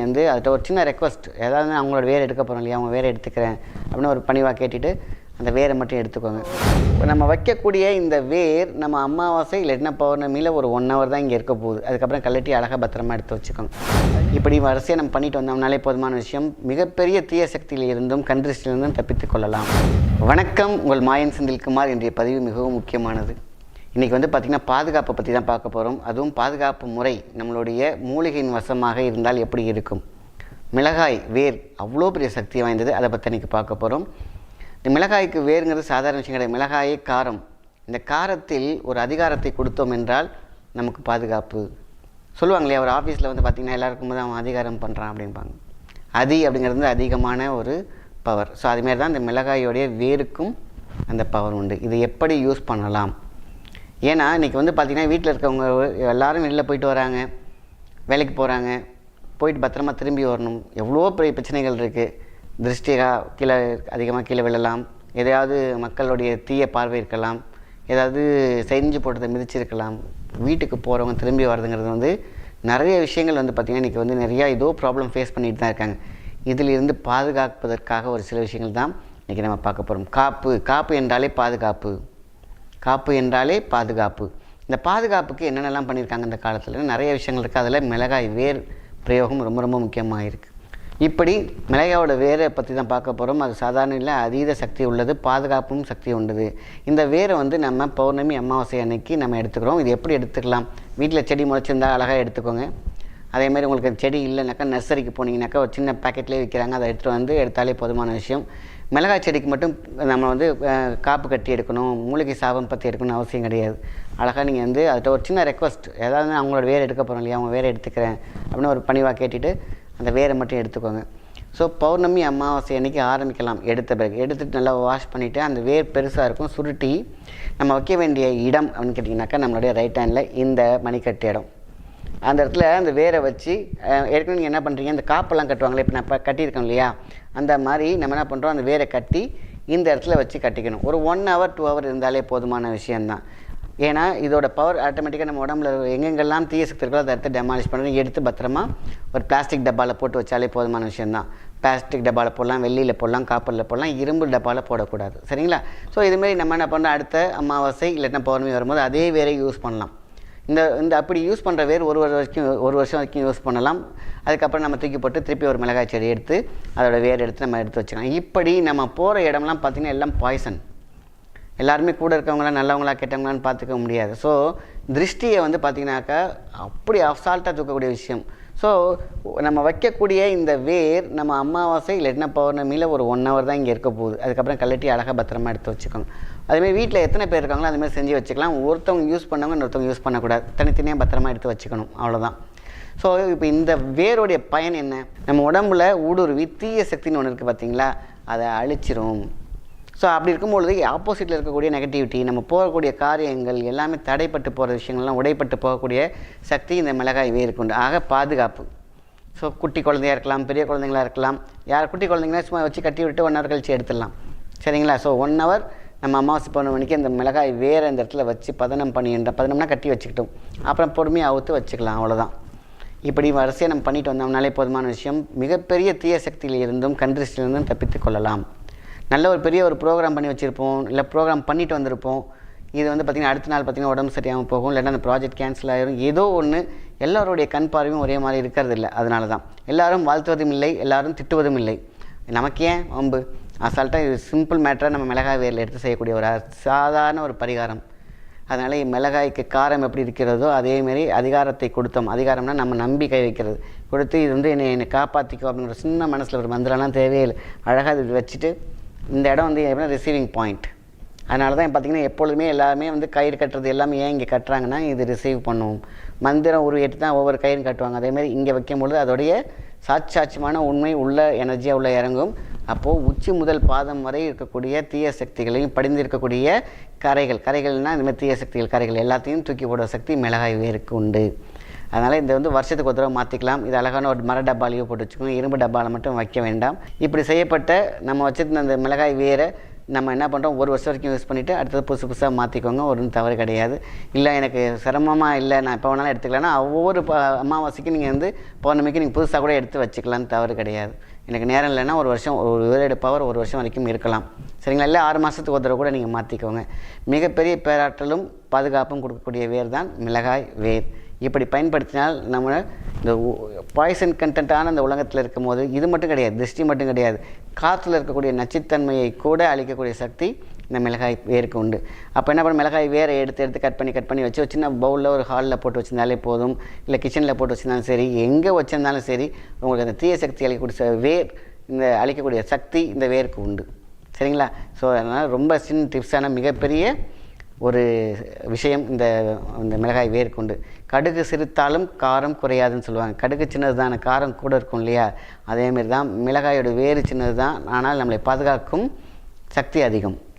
நீங்கள் வந்து அதை ஒரு சின்ன ரெக்வஸ்ட் ஏதாவது அவங்களோட வேர் எடுக்க போகிறோம் இல்லையா? அவங்க வேறு எடுத்துக்கிறேன் அப்படின்னு ஒரு பணிவாக கேட்டுட்டு அந்த வேரை மட்டும் எடுத்துக்கோங்க. இப்போ நம்ம வைக்கக்கூடிய இந்த வேர் நம்ம அமாவாசை இல்லாட்டினா பௌர்ணமியில் ஒரு ஒன் ஹவர் தான் இங்கே இருக்க போகுது. அதுக்கப்புறம் கழட்டி அழகாக பத்திரமா எடுத்து வச்சுக்கோங்க இப்படி வரிசையாக நம்ம பண்ணிட்டு வந்தோம்னாலே போதுமான விஷயம் மிகப்பெரிய தீய சக்தியில் இருந்தும் கண்ட்ரிஸ்டிலிருந்தும் தப்பித்துக் கொள்ளலாம். வணக்கம் உங்கள் மாயன் செந்தில்குமார். இன்றைய பதிவு மிகவும் முக்கியமானது. இன்றைக்கி வந்து பார்த்திங்கன்னா பாதுகாப்பை பற்றி தான் பார்க்க போகிறோம் அதுவும் பாதுகாப்பு முறை நம்மளுடைய மூலிகையின் வசமாக இருந்தால் எப்படி இருக்கும்? மிளகாய் வேர் அவ்வளோ பெரிய சக்தி வாய்ந்தது. அதை பற்றி இன்றைக்கி பார்க்க போகிறோம் இந்த மிளகாய்க்கு வேருங்கிறது சாதாரண விஷயம் கிடையாது. மிளகாயே காரம். இந்த காரத்தில் ஒரு அதிகாரத்தை கொடுத்தோம் என்றால் நமக்கு பாதுகாப்பு. சொல்லுவாங்க இல்லையா ஒரு ஆஃபீஸில் வந்து பார்த்திங்கன்னா எல்லாருக்கும் தான் அவன் அதிகாரம் பண்ணுறான் அப்படிம்பாங்க. அதி அப்படிங்கிறது வந்து அதிகமான ஒரு பவர் ஸோ அதுமாரி தான் இந்த மிளகாயோடைய வேருக்கும் அந்த பவர் உண்டு. இது எப்படி யூஸ் பண்ணலாம்? ஏன்னா இன்றைக்கி வந்து பார்த்திங்கன்னா வீட்டில் இருக்கவங்க எல்லோரும் வெளியில் போயிட்டு வராங்க. வேலைக்கு போகிறாங்க போயிட்டு பத்திரமா திரும்பி வரணும். எவ்வளோ பெரிய பிரச்சனைகள் இருக்குது திருஷ்டிகா கீழே அதிகமாக கீழே விழலாம். எதையாவது மக்களுடைய தீய பார்வை இருக்கலாம். ஏதாவது செஞ்சு போட்டதை மிதிச்சிருக்கலாம் வீட்டுக்கு போகிறவங்க திரும்பி வர்றதுங்கிறது வந்து நிறைய விஷயங்கள் வந்து பார்த்திங்கன்னா இன்றைக்கி வந்து நிறையா ஏதோ ப்ராப்ளம் ஃபேஸ் பண்ணிட்டு தான் இருக்காங்க. இதிலிருந்து பாதுகாப்பதற்காக ஒரு சில விஷயங்கள் தான் இன்றைக்கி நம்ம பார்க்க போகிறோம் காப்பு காப்பு என்றாலே பாதுகாப்பு. காப்பு என்றாலே பாதுகாப்பு. இந்த பாதுகாப்புக்கு என்னென்னலாம் பண்ணியிருக்காங்க இந்த காலத்தில்? நிறைய விஷயங்கள் இருக்குது அதில் மிளகாய் வேர் பிரயோகம் ரொம்ப ரொம்ப முக்கியமாக இருக்குது இப்படி மிளகாயோட வேரை பற்றி தான் பார்க்க போகிறோம் அது சாதாரண இல்லை அதீத சக்தி உள்ளது பாதுகாப்பும் சக்தி உண்டது. இந்த வேரை வந்து நம்ம பௌர்ணமி அமாவாசை அன்னைக்கு நம்ம எடுத்துக்கிறோம். இது எப்படி எடுத்துக்கலாம்? வீட்டில் செடி முளைச்சிருந்தால் அழகாக எடுத்துக்கோங்க. அதேமாதிரி உங்களுக்கு செடி இல்லைனாக்கா நர்சரிக்கு போனீங்கனாக்கா ஒரு சின்ன பேக்கெட்லேயே விற்கிறாங்க அதை எடுத்துகிட்டு வந்து எடுத்தாலே போதுமான விஷயம். மிளகாய் செடிக்கு மட்டும் நம்ம வந்து காப்பு கட்டி எடுக்கணும் மூலிகை சாபம் பற்றி எடுக்கணும்னு அவசியம் கிடையாது. அழகாக நீங்கள் வந்து அதுகிட்ட ஒரு சின்ன ரெக்வஸ்ட் ஏதாவது அவங்களோட வேர் எடுக்க போகிறோம் இல்லையா அவங்க வேறு எடுத்துக்கிறேன் அப்படின்னு ஒரு பணிவாக கேட்டுட்டு அந்த வேரை மட்டும் எடுத்துக்கோங்க. ஸோ பௌர்ணமி அமாவாசை அன்னைக்கு ஆரம்பிக்கலாம். எடுத்த பிறகு எடுத்துட்டு நல்லா வாஷ் பண்ணிவிட்டு அந்த வேர் பெருசாக இருக்கும் சுருட்டி நம்ம வைக்க வேண்டிய இடம் அப்படின்னு கேட்டிங்கனாக்கா நம்மளுடைய ரைட் ஹேண்டில் இந்த மணிக்கட்டு இடம். அந்த இடத்துல அந்த வேரை வச்சு ஏற்கனவே நீங்கள் என்ன பண்ணுறீங்க அந்த காப்பெல்லாம் கட்டுவாங்களே இப்போ நான் இப்போ கட்டியிருக்கேன் இல்லையா? அந்த மாதிரி நம்ம என்ன பண்ணுறோம் அந்த வேரை கட்டி இந்த இடத்துல வச்சு கட்டிக்கணும். ஒரு ஒன் ஹவர் டூ ஹவர் இருந்தாலே போதுமான விஷயந்தான் ஏன்னா இதோட பவர் ஆட்டோமேட்டிக்காக நம்ம உடம்புல எங்கெங்கெல்லாம் தீய சக்தி இருக்கோ அதை எடுத்து டெமாலிஷ் பண்ணணும். எடுத்து பத்திரமா ஒரு பிளாஸ்டிக் டப்பாவில் போட்டு வச்சாலே போதுமான விஷயந்தான் பிளாஸ்டிக் டப்பாவில் போடலாம் வெள்ளியில் போடலாம் காப்பரில் போடலாம் இரும்பு டப்பாவில் போடக்கூடாது. சரிங்களா? ஸோ இதுமாரி நம்ம என்ன பண்ணுறோம் அடுத்த அமாவாசை இல்லைன்னா பௌர்ணமி வரும்போது அதே வேரை யூஸ் பண்ணலாம். இந்த இந்த அப்படி யூஸ் பண்ணுற வேர் ஒரு ஒரு வரைக்கும் ஒரு வருஷம் வரைக்கும் யூஸ் பண்ணலாம். அதுக்கப்புறம் நம்ம தூக்கி போட்டு திருப்பி ஒரு மிளகாய் செடி எடுத்து அதோட வேர் எடுத்து நம்ம எடுத்து வச்சுக்கலாம். இப்படி நம்ம போகிற இடம்லாம் பார்த்திங்கன்னா எல்லாம் பாய்சன் எல்லாருமே கூட இருக்கவங்களாம் நல்லவங்களா கெட்டவங்களான்னு பார்த்துக்க முடியாது. ஸோ திருஷ்டியை வந்து பார்த்திங்கனாக்கா அப்படி அசால்ட்டாக தூக்கக்கூடிய விஷயம். ஸோ நம்ம வைக்கக்கூடிய இந்த வேர் நம்ம அமாவாசை இல்லாட்டினா பௌர்ணமியில் ஒரு ஒன் ஹவர் தான் இங்கே இருக்க போகுது. அதுக்கப்புறம் கழட்டி அழகாக பத்திரமா எடுத்து வச்சுக்கோங்க அதுமாதிரி வீட்டில் எத்தனை பேர் இருக்காங்களோ அதுமாதிரி செஞ்சு வச்சுக்கலாம். ஒருத்தவங்க யூஸ் பண்ணவங்க இன்னொருத்தவங்க யூஸ் பண்ணக்கூடாது. தனித்தனியாக பத்திரமா எடுத்து வச்சுக்கணும். அவ்வளோதான் ஸோ இப்போ இந்த வேருடைய பயன் என்ன? நம்ம உடம்புல ஊடுருவி தீய சக்தின்னு ஒன்று இருக்குது பார்த்தீங்களா அதை அழிச்சிரும். ஸோ அப்படி இருக்கும்பொழுது ஆப்போசிட்டில் இருக்கக்கூடிய நெகட்டிவிட்டி நம்ம போகக்கூடிய காரியங்கள் எல்லாமே தடைப்பட்டு போகிற விஷயங்கள்லாம் உடைப்பட்டு போகக்கூடிய சக்தி இந்த மிளகாய் வேர்க்குண்டு ஆக பாதுகாப்பு. ஸோ குட்டி குழந்தையா இருக்கலாம் பெரிய குழந்தைங்களா இருக்கலாம். யார் குட்டி குழந்தைங்களா? சும்மா வச்சு கட்டி விட்டு ஒன் ஹவர் கழிச்சு எடுத்துடலாம். சரிங்களா? ஸோ ஒன் ஹவர் நம்ம அமாவாசை பண்ண மணிக்கு மிளகாய் வேறு இந்த இடத்துல வச்சு பதனம் பண்ணின்ற பதனம்னா கட்டி வச்சுக்கிட்டோம். அப்புறம் பொறுமையாக அவுத்து வச்சுக்கலாம் அவ்வளோதான் இப்படி வரிசையாக நம்ம பண்ணிட்டு வந்தோம்னாலே போதுமான விஷயம் மிகப்பெரிய தீய சக்தியில் இருந்தும் கண்ட்ரிஸ்டிலிருந்தும் தப்பித்துக் கொள்ளலாம். நல்ல ஒரு பெரிய ஒரு ப்ரோக்ராம் பண்ணி வச்சுருப்போம் இல்லை ப்ரோக்ராம் பண்ணிட்டு வந்திருப்போம். இது வந்து பார்த்திங்கன்னா அடுத்த நாள் பார்த்திங்கன்னா உடம்பு சரியாமல் போகும் இல்லைன்னா அந்த ப்ராஜெக்ட் கேன்சல் ஆயிரும். ஏதோ ஒன்று எல்லோருடைய கண் பார்வையும் ஒரே மாதிரி இருக்கிறது இல்லை அதனால தான் எல்லோரும் வாழ்த்துவதும் இல்லை எல்லோரும் திட்டுவதும் இல்லை. நமக்கு ஏன் வம்பு அசால்ட்டாக இது சிம்பிள் மேட்டராக நம்ம மிளகாய் வேரில் எடுத்து செய்யக்கூடிய ஒரு சாதாரண ஒரு பரிகாரம். அதனால் மிளகாய்க்கு காரம் எப்படி இருக்கிறதோ அதேமாரி அதிகாரத்தை கொடுத்தோம். அதிகாரம்னா நம்ம நம்பி கை வைக்கிறது. கொடுத்து இது வந்து என்னை என்னை காப்பாற்றிக்கோ அப்படிங்கிற சின்ன மனசில் ஒரு மந்திரம்லாம் தேவையில்லை அழகாக இது வச்சுட்டு இந்த இடம் வந்து எப்படின்னா ரிசீவிங் பாயிண்ட் அதனால தான் பார்த்தீங்கன்னா எப்பொழுதுமே எல்லாருமே வந்து கயிறு கட்டுறது எல்லாமே ஏன் இங்கே கட்டுறாங்கன்னா இது ரிசீவ் பண்ணுவோம். மந்திரம் உருவேற்றி தான் ஒவ்வொரு கயிறும் கட்டுவாங்க. அதேமாதிரி இங்கே வைக்கும்பொழுது அதோடைய சாட்சாட்சியமான உண்மை உள்ள எனர்ஜியாக உள்ள இறங்கும். அப்போது உச்சி முதல் பாதம் வரை இருக்கக்கூடிய தீய சக்திகளையும் படிந்திருக்கக்கூடிய கரைகள். கரைகள்னால் இந்த மாதிரி தீய சக்திகள் கரைகள் எல்லாத்தையும் தூக்கி போடுற சக்தி மிளகாய் வேருக்கு உண்டு. அதனால் இந்த வந்து வருஷத்துக்கு ஒரு தடவை மாற்றிக்கலாம் இது அழகான ஒரு மர டப்பாலையோ போட்டு வச்சுக்கோங்க. இரும்பு டப்பாவில் மட்டும் வைக்க வேண்டாம். இப்படி செய்யப்பட்ட நம்ம வச்சிருந்த அந்த மிளகாய் வேரை நம்ம என்ன பண்ணுறோம் ஒரு வருஷம் வரைக்கும் யூஸ் பண்ணிவிட்டு அடுத்தது புதுசு புதுசாக மாற்றிக்கோங்க ஒன்றும் தவறு கிடையாது. இல்லை எனக்கு சிரமமாக இல்லை நான் எப்போ வேணாலும் எடுத்துக்கலாம்னா ஒவ்வொரு ப அமாவாசைக்கு நீங்கள் வந்து பௌர்ணமிக்கு நீங்கள் புதுசாக கூட எடுத்து வச்சுக்கலான்னு தவறு கிடையாது. எனக்கு நேரம் இல்லைன்னா ஒரு வருஷம் ஒரு வேறு பவர் ஒரு வருஷம் வரைக்கும் இருக்கலாம். சரிங்களா? இல்லை ஆறு மாதத்துக்கு ஒரு தடவை கூட நீங்கள் மாற்றிக்கோங்க மிகப்பெரிய பேராற்றலும் பாதுகாப்பும் கொடுக்கக்கூடிய வேர் தான் மிளகாய் வேர். இப்படி பயன்படுத்தினால் நம்ம இந்த பாய்சன் கண்டென்ட்டான இந்த உலகத்தில் இருக்கும்போது இது மட்டும் கிடையாது திருஷ்டி மட்டும் கிடையாது. காற்றுல இருக்கக்கூடிய நச்சுத்தன்மையை கூட அழிக்கக்கூடிய சக்தி இந்த மிளகாய் வேருக்கு உண்டு. அப்போ என்ன பண்ண மிளகாய் வேரை எடுத்து எடுத்து கட் பண்ணி கட் பண்ணி வச்சு ஒரு சின்ன பவுலில் ஒரு ஹாலில் போட்டு வச்சிருந்தாலே போதும். இல்லை கிச்சனில் போட்டு வச்சிருந்தாலும் சரி எங்கே வச்சிருந்தாலும் சரி உங்களுக்கு அந்த தீய சக்தி அளிக்கக்கூடிய வேர் இந்த அழிக்கக்கூடிய சக்தி இந்த வேருக்கு உண்டு. சரிங்களா? ஸோ அதனால் ரொம்ப சின்ன டிப்ஸான மிகப்பெரிய ஒரு விஷயம் இந்த இந்த மிளகாய் வேர் கொண்டு கடுகு சிரித்தாலும் காரம் குறையாதுன்னு சொல்லுவாங்க. கடுகு சின்னது தானே காரம் கூட இருக்கும் இல்லையா? அதேமாரி தான் மிளகாயோட வேறு சின்னது தான் ஆனால் நம்மளை பாதுகாக்கும் சக்தி அதிகம்.